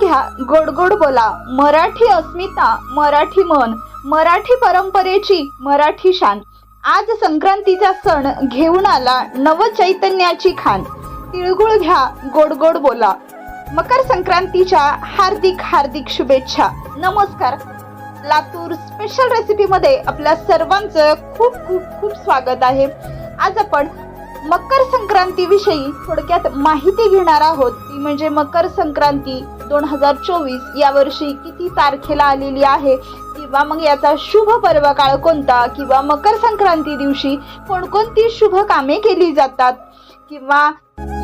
घ्या. गोड गोड बोला. मराठी अस्मिता मराठी मन मराठी परंपरेची मराठी शान. आज संक्रांतीचा सण घेऊन आला नवचैतन्याची खान. तिळगुळ घ्या गोड गोड बोला. मकर संक्रांतीच्या हार्दिक हार्दिक शुभेच्छा. नमस्कार. लातूर स्पेशल रेसिपीमध्ये आपल्या सर्वांचं खूप खूप खूप स्वागत आहे. आज आपण मकर संक्रांतीविषयी थोडक्यात माहिती घेणार आहोत. ती म्हणजे मकर संक्रांती दोन हजार चोवीस यावर्षी किती तारखेला आलेली आहे? किंवा मग याचा शुभ पर्व काळ कोणता? किंवा मकर संक्रांती दिवशी कोणकोणती शुभ कामे केली जातात? किंवा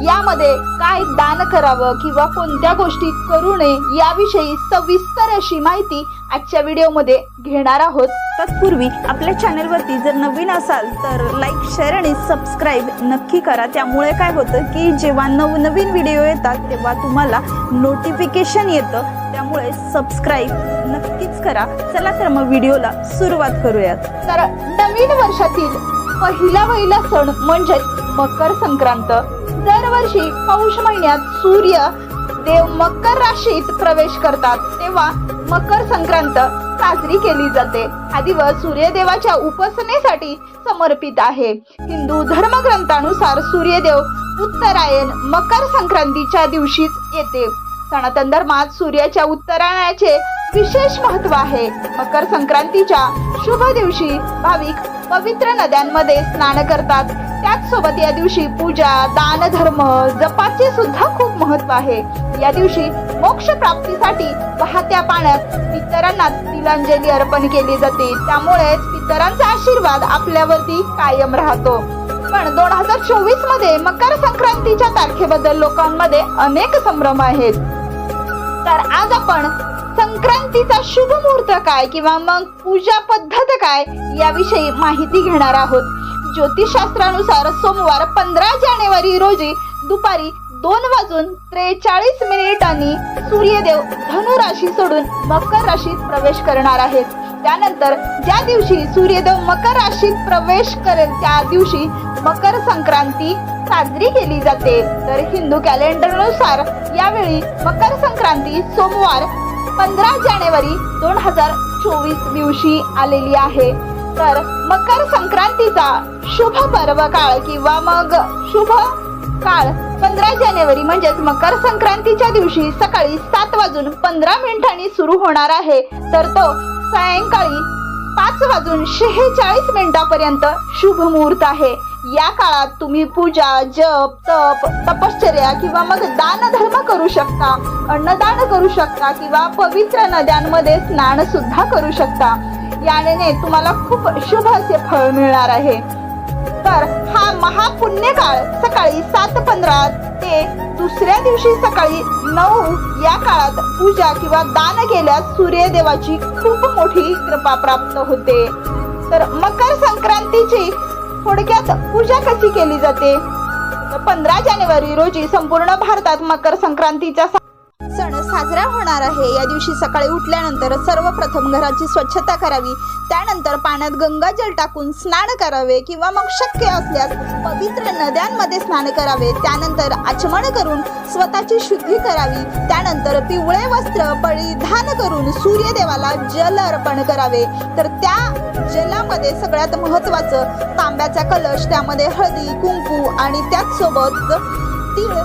यामध्ये काय दान करावं किंवा कोणत्या गोष्टी करू नये याविषयी सविस्तर अशी माहिती आजच्या व्हिडिओमध्ये घेणार आहोत. तत्पूर्वी आपल्या चॅनलवरती जर नवीन असाल तर लाईक शेअर आणि सबस्क्राईब नक्की करा. त्यामुळे काय होतं की जेव्हा नवनवीन व्हिडिओ येतात तेव्हा तुम्हाला नोटिफिकेशन येतं. त्यामुळे सबस्क्राईब नक्कीच करा. चला तर मग व्हिडिओला सुरुवात करूयात. तर नवीन वर्षातील पहिला पहिला सण म्हणजे मकर संक्रांत. दरवर्षी पौष महिन्यात सूर्य देव मकर राशीत प्रवेश करतात. तेव्हा मकर संक्रांत साजरी केली जाते. हा दिवस सूर्यदेवाच्या उपासनेसाठी समर्पित आहे. हिंदू धर्मग्रंथानुसार सूर्यदेव उत्तरायण मकर संक्रांतीच्या दिवशीच येते. सनातन धर्मात सूर्याच्या उत्तरायणाचे विशेष महत्त्व आहे. मकर संक्रांतीच्या शुभ दिवशी भाविक पवित्र नद्यांमध्ये स्नान करतात. त्याचसोबत या दिवशी पूजा दान धर्म जपाचे सुद्धा खूप महत्त्व आहे. या दिवशी मोक्ष प्राप्तीसाठी वाहत्या पाण्यात पितरांना तिलांजली अर्पण केली जाते. त्यामुळेच पितरांचा आशीर्वाद आपल्यावरती कायम राहतो. पण दोन हजार चोवीसमध्ये मकर संक्रांतीच्या तारखेबद्दल लोकांमध्ये अनेक संभ्रम आहेत. तर आज आपण संक्रांतीचा शुभ मुहूर्त काय किंवा मग पूजा पद्धत काय याविषयी माहिती घेणार आहोत. ज्योतिषशास्त्रानुसार सोमवार पंधरा जानेवारी रोजी दुपारी दोन वाजून त्रेचाळीस मिनिटांनी सूर्यदेव धनु राशी सोडून मकर राशीत प्रवेश करणार आहेत. त्यानंतर ज्या दिवशी सूर्यदेव मकर राशीत प्रवेश करेल त्या दिवशी मकर संक्रांती साजरी केली जाते. तर हिंदू कॅलेंडरनुसार यावेळी मकर संक्रांती सोमवार पंधरा जानेवारी दोन हजार चोवीस दिवशी आलेली आहे. तर मकर संक्रांतीचा शुभ पर्व काळ किंवा मग शुभ काळ. पंधरा जानेवारी म्हणजेच मकर संक्रांतीच्या दिवशी सकाळी सात वाजून पंधरा मिनिटांनी सुरू होणार आहे. तर तो सायंकाळी पाच वाजून शेहेचाळीस मिनिटापर्यंत शुभ मुहूर्त आहे. या काळात तुम्ही पूजा जप तप तपश्चर्या किंवा मग दान धर्म करू शकता. अन्नदान करू शकता किंवा पवित्र नद्यांमध्ये स्नान सुद्धा करू शकता. याने तुम्हाला खूप शुभ असे फळ मिळणार आहे. तर हा महापुण्य काळ सकाळी सात पंधरा ते दुसऱ्या दिवशी सकाळी नऊ या काळात पूजा किंवा दान केल्यास सूर्यदेवाची खूप मोठी कृपा प्राप्त होते. तर मकर संक्रांतीची थोडक्यात पूजा कशी केली जाते? पंधरा जानेवारी रोजी संपूर्ण भारतात मकर संक्रांतीचा सा- साजरा होणार आहे. या दिवशी सकाळी उठल्यानंतर सर्वप्रथम घराची स्वच्छता करावी. त्यानंतर पाण्यात गंगाजल टाकून स्नान करावे किंवा मग शक्य असल्यास पवित्र नद्यांमध्ये स्नान करावे. त्यानंतर आचमन करून स्वतःची शुद्धी करावी. त्यानंतर पिवळे वस्त्र परिधान करून सूर्यदेवाला जल अर्पण करावे. तर त्या जलामध्ये सगळ्यात महत्त्वाचं तांब्याचा कलश त्यामध्ये हळदी कुंकू आणि त्याचसोबत तीळ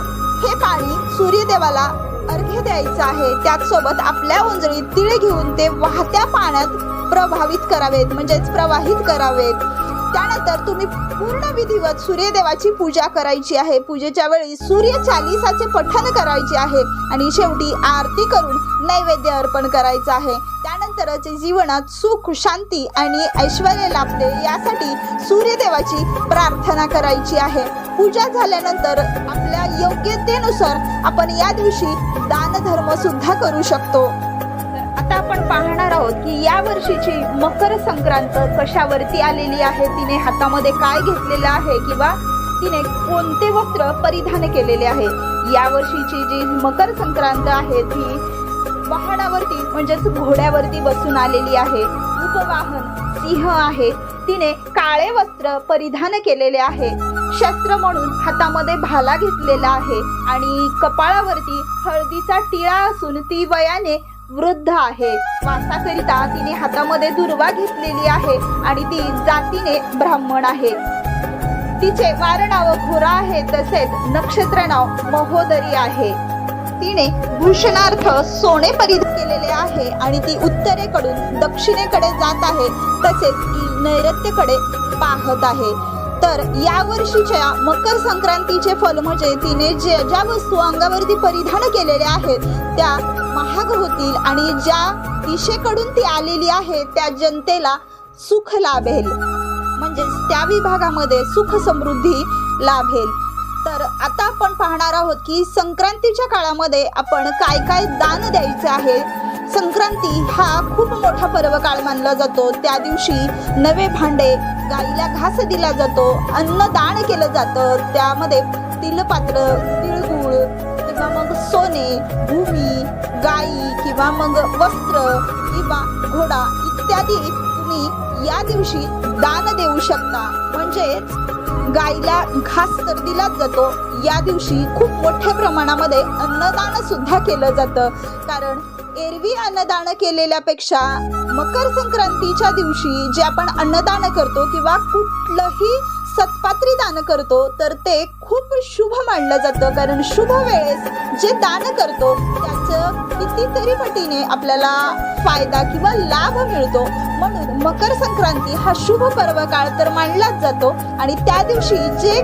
हे पाणी सूर्यदेवाला अर्घ्य द्यायचं आहे. त्याचसोबत आपल्या उंजळीत तिळ घेऊन ते वाहत्या पाण्यात प्रभावित करावेत म्हणजेच प्रवाहित करावेत. त्यानंतर तुम्ही पूर्ण विधिवत सूर्यदेवाची पूजा करायची आहे. पूजेच्या वेळी सूर्य चालिसाचे पठण करायचे आहे आणि शेवटी आरती करून नैवेद्य अर्पण करायचं आहे. त्यानंतरच जीवनात सुख शांती आणि ऐश्वर लाभते यासाठी सूर्यदेवाची प्रार्थना करायची आहे. पूजा झाल्यानंतर आपल्या योग्यतेनुसार आपण या दिवशी दानधर्म सुद्धा करू शकतो. आता आपण पाहणार आहोत की या वर्षीची मकर संक्रांत कशावरती आलेली आहे तिने हातामध्ये काय घेतलेलं आहे किंवा तिने कोणते वस्त्र परिधान केलेले आहे? या वर्षीची जी मकर संक्रांत आहे ती वाहनावरती म्हणजेच घोड्यावरती बसून आलेली आहे. उपवाहन सिंह आहे. तिने काळे वस्त्र परिधान केलेले आहे. शस्त्र म्हणून हातामध्ये भाला घेतलेला आहे आणि कपाळावरती हळदीचा टिळा असून ती वयाने वृद्ध आहे. वासाकरिता तिने हातामध्ये दुर्वा घेतलेली आहे आणि ती जातीने ब्राह्मण आहे. तिचे वार नाव घोरा आहे तसेच नक्षत्र नाव महोदरी आहे. तिने भूषणार्थ सोने परिधान केलेले आहे आणि ती उत्तरेकडून दक्षिणेकडे जात आहे तसेच ती नैऋत्येकडे पाहत आहे. तर या वर्षीच्या मकर संक्रांतीचे फल म्हणजे तिने जे ज्या वस्तू अंगावरती परिधान केलेल्या आहेत त्या महाग होतील आणि ज्या दिशेकडून ती आलेली आहे त्या जनतेला सुख लाभेल. म्हणजेच त्या विभागामध्ये सुख समृद्धी लाभेल. तर आता आपण पाहणार आहोत की संक्रांतीच्या काळामध्ये आपण काय काय दान द्यायचं आहे संक्रांती हा खूप मोठा पर्व काळ मानला जातो. त्या दिवशी नवे भांडे गाईला घास दिला जातो अन्नदान केलं जातं. त्यामध्ये तिलपात्र तिळगुळ किंवा मग सोने भूमी गाई किंवा मग वस्त्र किंवा घोडा इत्यादी तुम्ही या दिवशी दान देऊ शकता. म्हणजेच गाईला घास तर दिलाच जातो या दिवशी खूप मोठ्या प्रमाणामध्ये अन्नदान सुद्धा केलं जातं. कारण एरवी अन्नदान केलेल्यापेक्षा मकर संक्रांतीच्या दिवशी जे आपण अन्नदान करतो किंवा कुठलंही सत्पात्री दान करतो तर ते खूप शुभ मानलं जातं. कारण शुभ वेळेस जे दान करतो त्याचं कितीतरी पटीने आपल्याला फायदा किंवा लाभ मिळतो. म्हणून मकर संक्रांती हा शुभ पर्व काळ तर मानलाच जातो. आणि त्या दिवशी जे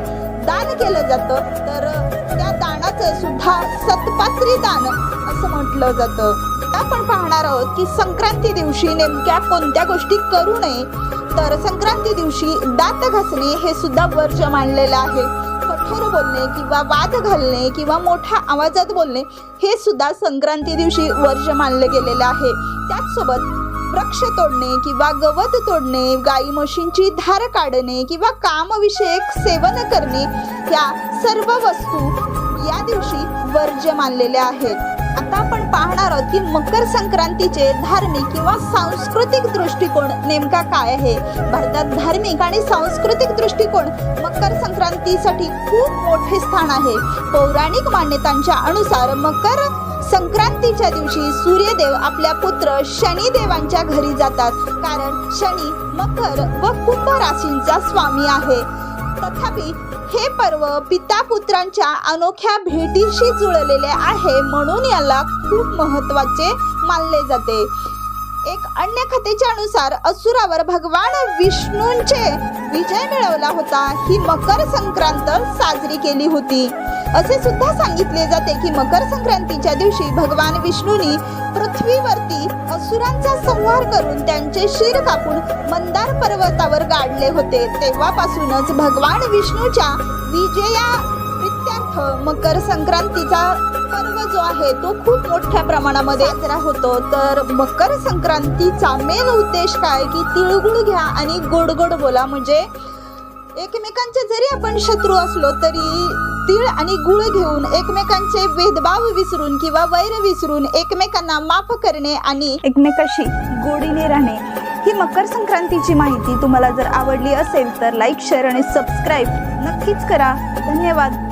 दान केलं जातं. तर त्या दानाचं सुद्धा सत्पात्री दान असं म्हटलं जातं. आपण पाहणार आहोत की संक्रांती दिवशी नेमक्या कोणत्या गोष्टी करू नये. तर संक्रांती दिवशी दात घासणे हे सुद्धा वर्ज मानलेलं आहे. कठोर बोलणे किंवा वाद घालणे किंवा मोठ्या आवाजात बोलणे हे सुद्धा संक्रांती दिवशी वर्ज मानले गेलेलं आहे. त्याचसोबत वृक्ष तोडणे किंवा गवत तोडणे गाई म्हशींची धार काढणे किंवा कामविषयक सेवन करणे या सर्व वस्तू या दिवशी वर्ज्य मानलेल्या आहेत. आता आपण पाहणार आहोत की मकर संक्रांतीचे धार्मिक किंवा सांस्कृतिक दृष्टिकोन नेमका काय आहे? भारतात धार्मिक आणि सांस्कृतिक दृष्टिकोन मकर संक्रांतीसाठी खूप मोठे स्थान आहे. पौराणिक मान्यतांच्या अनुसार मकर संक्रांतीच्या दिवशी सूर्यदेव आपल्या पुत्र शनिदेवांच्या घरी जातात. कारण शनी मकर व कुंभ राशींचा स्वामी आहे. तथापि हे पर्व पिता पुत्रांच्या अनोख्या भेटीशी जुळलेले आहे म्हणून याला खूप महत्त्वाचे मानले जाते. एक अन्य कथेच्या अनुसार असुरावर भगवान विष्णूंचे विजय मिळवला होता. ही मकर संक्रांत साजरी केली होती. असे सुद्धा सांगितले जाते की मकर संक्रांतीच्या दिवशी भगवान विष्णूंनी पृथ्वीवरती असुरांचा संहार करून त्यांचे शिर कापून मंदार पर्वतावर गाडले होते. तेव्हापासूनच भगवान विष्णूच्या विजया प्रित्यर्थ मकर संक्रांतीचा पर्व जो आहे तो खूप मोठ्या प्रमाणामध्ये साजरा होतो. तर मकर संक्रांतीचा मेन उद्देश काय? की तिळगुळ घ्या आणि गोड गोड बोला. म्हणजे एकमेकांचे जरी आपण शत्रू असलो तरी तीळ आणि गुळ घेऊन एकमेकांचे भेदभाव विसरून किंवा वैर विसरून एकमेकांना माफ करणे आणि एकमेकाशी गोडीने राहणे ही मकर संक्रांतीची माहिती तुम्हाला जर आवडली असेल तर लाईक शेअर आणि सबस्क्राईब नक्कीच करा. धन्यवाद.